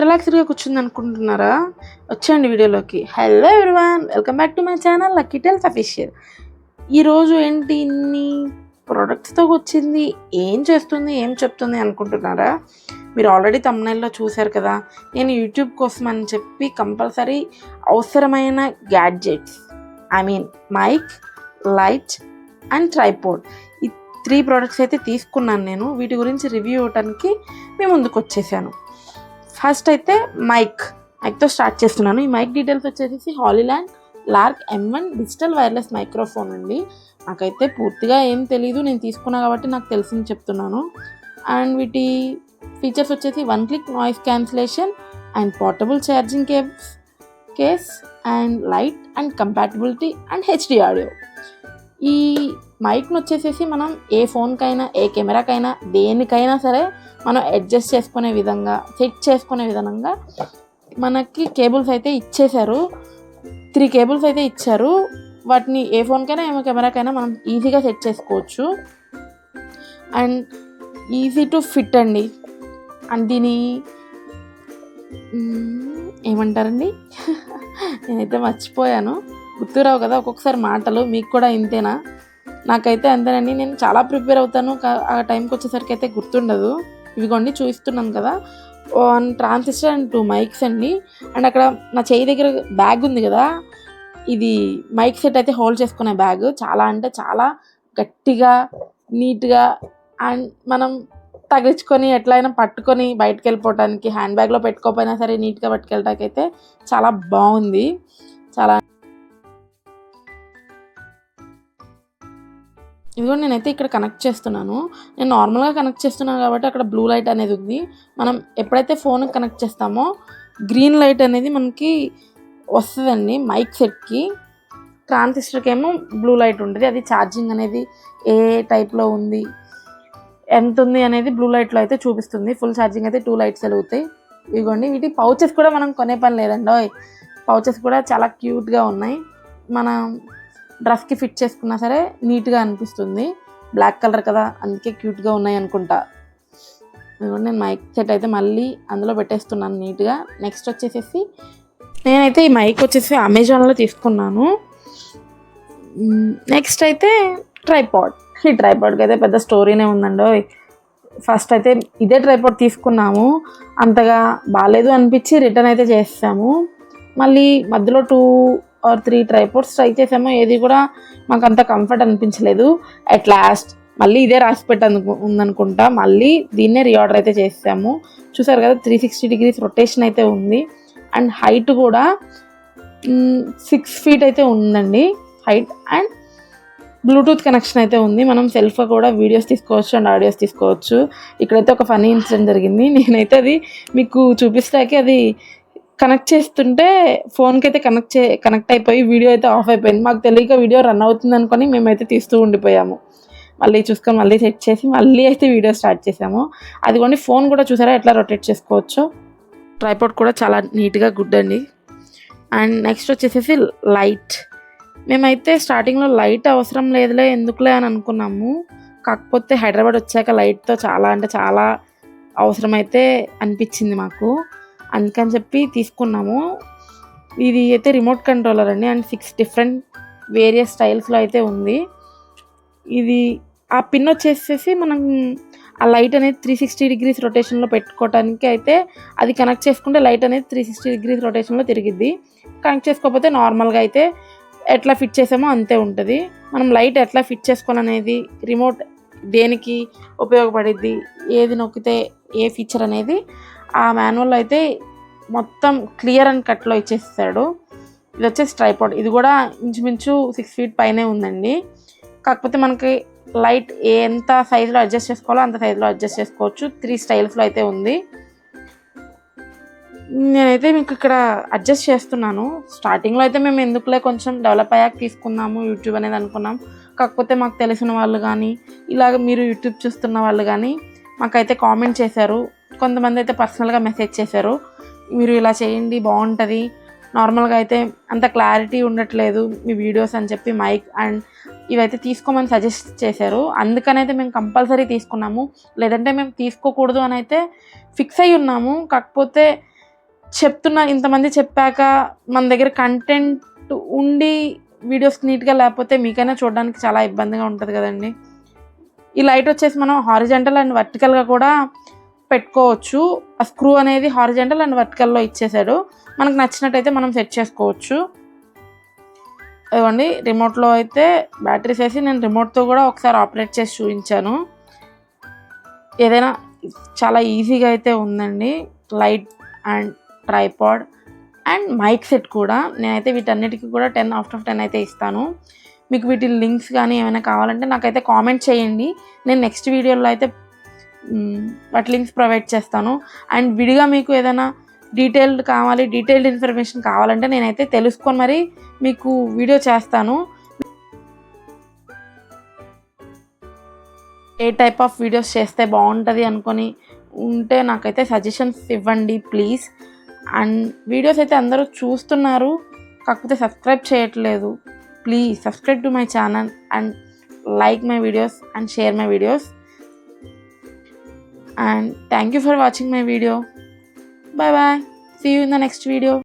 రిలాక్స్డ్గా కూర్చుంది అనుకుంటున్నారా? వచ్చేయండి వీడియోలోకి. Hello everyone welcome back to my channel lucky tells official ఈరోజు ఏంటి ఇన్ని ప్రొడక్ట్స్తో వచ్చింది? ఏం చేస్తుంది? ఏం చెప్తుంది అనుకుంటున్నారా? మీరు ఆల్రెడీ తమ్నైల్లో చూశారు కదా? నేను యూట్యూబ్ కోసం అని చెప్పి కంపల్సరీ అవసరమైన gadgets I mean mic light and tripod ఈ త్రీ ప్రోడక్ట్స్ అయితే తీసుకున్నాను నేను. వీటి గురించి రివ్యూ ఇవ్వడానికి మేము ముందుకు వచ్చేసాను. ఫస్ట్ అయితే మైక్ మైక్తో స్టార్ట్ చేస్తున్నాను. ఈ మైక్ డీటెయిల్స్ వచ్చేసి Hollyland Lark M one digital wireless microphone అండి. నాకైతే పూర్తిగా ఏం తెలీదు. నేను తీసుకున్నా కాబట్టి నాకు తెలిసింది చెప్తున్నాను. అండ్ వీటి ఫీచర్స్ వచ్చేసి one click noise cancellation and portable charging cabs case and light and compatibility and HD audio ఈ మైక్ను వచ్చేసేసి మనం ఏ ఫోన్కైనా ఏ కెమెరాకైనా దేనికైనా సరే మనం అడ్జస్ట్ చేసుకునే విధంగా సెట్ చేసుకునే విధంగా మనకి కేబుల్స్ అయితే ఇచ్చేశారు. త్రీ కేబుల్స్ అయితే ఇచ్చారు. వాటిని ఏ ఫోన్కైనా ఏమో కెమెరాకైనా మనం ఈజీగా సెట్ చేసుకోవచ్చు. అండ్ ఈజీ టు ఫిట్ అండి. అండ్ దీని ఏమంటారండి? నేనైతే మర్చిపోయాను. గుర్తురావు కదా ఒక్కొక్కసారి మాటలు మీకు కూడా ఇంతేనా? నాకైతే అంతేనండి నేను చాలా ప్రిపేర్ అవుతాను. ఆ టైంకి వచ్చేసరికి అయితే గుర్తుండదు. ఇవిగోండి చూపిస్తున్నాను కదా. One transistor and two mics అండి. అండ్ అక్కడ నా చేయి దగ్గర బ్యాగ్ ఉంది కదా. ఇది మైక్ సెట్ అయితే హోల్డ్ చేసుకునే బ్యాగ్. చాలా అంటే చాలా గట్టిగా నీట్గా అండ్ మనం తగిలించుకొని ఎట్లయినా పట్టుకొని బయటకు వెళ్ళిపోవడానికి హ్యాండ్ బ్యాగ్లో పెట్టుకోకపోయినా సరే నీట్గా పట్టుకెళ్ళడానికి అయితే చాలా బాగుంది. చాలా ఇదిగో నేనైతే ఇక్కడ కనెక్ట్ చేస్తున్నాను. నేను నార్మల్గా కనెక్ట్ చేస్తున్నాను కాబట్టి అక్కడ బ్లూ లైట్ అనేది ఉంది. మనం ఎప్పుడైతే ఫోన్ కనెక్ట్ చేస్తామో గ్రీన్ లైట్ అనేది మనకి వస్తుందండి మైక్ సెట్కి ట్రాన్సిస్టర్కి ఏమో బ్లూ లైట్ ఉంటుంది. అది ఛార్జింగ్ అనేది ఏ టైప్లో ఉంది ఎంత ఉంది అనేది బ్లూ లైట్లో అయితే చూపిస్తుంది. ఫుల్ ఛార్జింగ్ అయితే టూ లైట్స్ వెలుగుతాయి. ఇదిగోండి వీటి పౌచెస్ కూడా మనం కొనే పని లేదండి. పౌచెస్ కూడా చాలా క్యూట్గా ఉన్నాయి. మన డ్రెస్కి ఫిట్ చేసుకున్నా సరే నీట్గా అనిపిస్తుంది. బ్లాక్ కలర్ కదా అందుకే క్యూట్గా ఉన్నాయి అనుకుంటా. నేను మైక్ సెట్ అయితే మళ్ళీ అందులో పెట్టేస్తున్నాను నీట్గా. నెక్స్ట్ వచ్చేసేసి నేనైతే ఈ మైక్ వచ్చేసి అమెజాన్లో తీసుకున్నాను. నెక్స్ట్ అయితే ట్రైపాడ్. ఈ ట్రైపాడ్కి అయితే పెద్ద స్టోరీనే ఉందండి ఫస్ట్ అయితే ఇదే ట్రైపాడ్ తీసుకున్నాము. అంతగా బాగాలేదు అనిపించి రిటర్న్ అయితే చేసాము. మళ్ళీ మధ్యలో two or three tripods try చేసాము ఏది కూడా మాకు అంత కంఫర్ట్ అనిపించలేదు. అట్ లాస్ట్ మళ్ళీ ఇదే రాసి పెట్టను ఉందనుకుంటా. మళ్ళీ దీన్నే రీఆర్డర్ అయితే చేసాము చూసారు కదా త్రీ సిక్స్టీ డిగ్రీస్ రొటేషన్ అయితే ఉంది. అండ్ హైట్ కూడా సిక్స్ ఫీట్ అయితే ఉందండి. హైట్ అండ్ బ్లూటూత్ కనెక్షన్ అయితే ఉంది. మనం సెల్ఫ్గా కూడా వీడియోస్ తీసుకోవచ్చు అండ్ ఆడియోస్ తీసుకోవచ్చు. ఇక్కడైతే ఒక ఫనీ ఇన్సిడెంట్ జరిగింది. నేనైతే అది మీకు చూపిస్తాకే అది కనెక్ట్ చేస్తుంటే ఫోన్కి అయితే కనెక్ట్ చే కనెక్ట్ అయిపోయి వీడియో అయితే ఆఫ్ అయిపోయింది. మాకు తెలియక వీడియో రన్ అవుతుంది అనుకొని మేమైతే తీస్తూ ఉండిపోయాము. మళ్ళీ చూసుకొని మళ్ళీ సెట్ చేసి మళ్ళీ అయితే వీడియో స్టార్ట్ చేసాము. అదిగోండి ఫోన్ కూడా చూసారా? ఎట్లా రొటేట్ చేసుకోవచ్చు? ట్రైపాడ్ కూడా చాలా నీట్గా గుడ్ అండి. అండ్ నెక్స్ట్ వచ్చేసేసి లైట్ మేమైతే స్టార్టింగ్లో లైట్ అవసరం లేదులే ఎందుకులే అని అనుకున్నాము. కాకపోతే హైదరాబాద్ వచ్చాక లైట్తో చాలా అంటే చాలా అవసరమైతే అనిపించింది మాకు. అందుకని చెప్పి తీసుకున్నాము. ఇది అయితే రిమోట్ కంట్రోలర్ అండి. అండ్ సిక్స్ డిఫరెంట్ వేరియస్ స్టైల్స్లో అయితే ఉంది. ఇది ఆ పిన్ వచ్చేసేసి మనం ఆ లైట్ అనేది త్రీ సిక్స్టీ డిగ్రీస్ రొటేషన్లో పెట్టుకోవడానికి అయితే అది కనెక్ట్ చేసుకుంటే లైట్ అనేది త్రీ సిక్స్టీ డిగ్రీస్ రొటేషన్లో తిరిగిద్ది. కనెక్ట్ చేసుకోకపోతే నార్మల్గా అయితే ఎట్లా ఫిట్ చేసామో అంతే ఉంటుంది. మనం లైట్ ఎట్లా ఫిట్ చేసుకోవాలనేది రిమోట్ దేనికి ఉపయోగపడిద్ది ఏది నొక్కితే ఏ ఫీచర్ అనేది ఆ మాన్యువల్లో అయితే మొత్తం క్లియర్ అండ్ కట్లో ఇచ్చేస్తాడు. ఇది వచ్చేసి ట్రైపాడ్ ఇది కూడా ఇంచుమించు సిక్స్ ఫీట్ పైనే ఉందండి. కాకపోతే మనకి లైట్ ఎంత సైజులో అడ్జస్ట్ చేసుకోవాలో అంత సైజులో అడ్జస్ట్ చేసుకోవచ్చు. త్రీ స్టైల్స్లో అయితే ఉంది. నేనైతే మీకు ఇక్కడ అడ్జస్ట్ చేస్తున్నాను. స్టార్టింగ్లో అయితే మేము ఎందుకులే కొంచెం డెవలప్ అయ్యాక తీసుకున్నాము యూట్యూబ్ అనేది అనుకున్నాం. కాకపోతే మాకు తెలిసిన వాళ్ళు కానీ ఇలాగ మీరు యూట్యూబ్ చూస్తున్న వాళ్ళు కానీ మాకైతే కామెంట్ చేశారు. కొంతమంది అయితే పర్సనల్గా మెసేజ్ చేశారు. మీరు ఇలా చేయండి బాగుంటుంది. నార్మల్గా అయితే అంత క్లారిటీ ఉండట్లేదు మీ వీడియోస్ అని చెప్పి మైక్ అండ్ ఇవైతే తీసుకోమని సజెస్ట్ చేశారు. అందుకనైతే మేము కంపల్సరీ తీసుకున్నాము. లేదంటే మేము తీసుకోకూడదు అని అయితే ఫిక్స్ అయి ఉన్నాము. కాకపోతే చెప్తున్న ఇంతమంది చెప్పాక మన దగ్గర కంటెంట్ ఉండి వీడియోస్ నీట్గా లేకపోతే మీకైనా చూడడానికి చాలా ఇబ్బందిగా ఉంటుంది కదండి. ఈ లైట్ వచ్చేసి మనం హారిజెంటల్ అండ్ వర్టికల్గా కూడా పెట్టుకోవచ్చు. ఆ స్క్రూ అనేది హారిజెంటల్ అండ్ వర్టికల్లో ఇచ్చేసాడు. మనకు నచ్చినట్టయితే మనం సెట్ చేసుకోవచ్చు. ఇవ్వండి రిమోట్లో అయితే బ్యాటరీస్ వేసి నేను రిమోట్తో కూడా ఒకసారి ఆపరేట్ చేసి చూపించాను. ఏదైనా చాలా ఈజీగా అయితే ఉందండి. Light and tripod and mic set కూడా. నేనైతే వీటన్నిటికీ కూడా టెన్ అవుట్ ఆఫ్ టెన్ అయితే ఇస్తాను. మీకు వీటి లింక్స్ కానీ ఏమైనా కావాలంటే నాకైతే కామెంట్ చేయండి. నేను నెక్స్ట్ వీడియోలో అయితే వాటి లింక్స్ ప్రొవైడ్ చేస్తాను. అండ్ విడిగా మీకు ఏదైనా డీటెయిల్డ్ కావాలి డీటెయిల్డ్ ఇన్ఫర్మేషన్ కావాలంటే నేనైతే తెలుసుకొని మరి మీకు వీడియో చేస్తాను. ఏ టైప్ ఆఫ్ వీడియోస్ చేస్తే బాగుంటుంది అనుకొని ఉంటే నాకైతే సజెషన్స్ ఇవ్వండి ప్లీజ్. అండ్ వీడియోస్ అయితే అందరూ చూస్తున్నారు కాకపోతే సబ్స్క్రైబ్ చేయట్లేదు. Please subscribe to my channel and like my videos and share my videos. and thank you for watching my video. Bye bye. See you in the next video.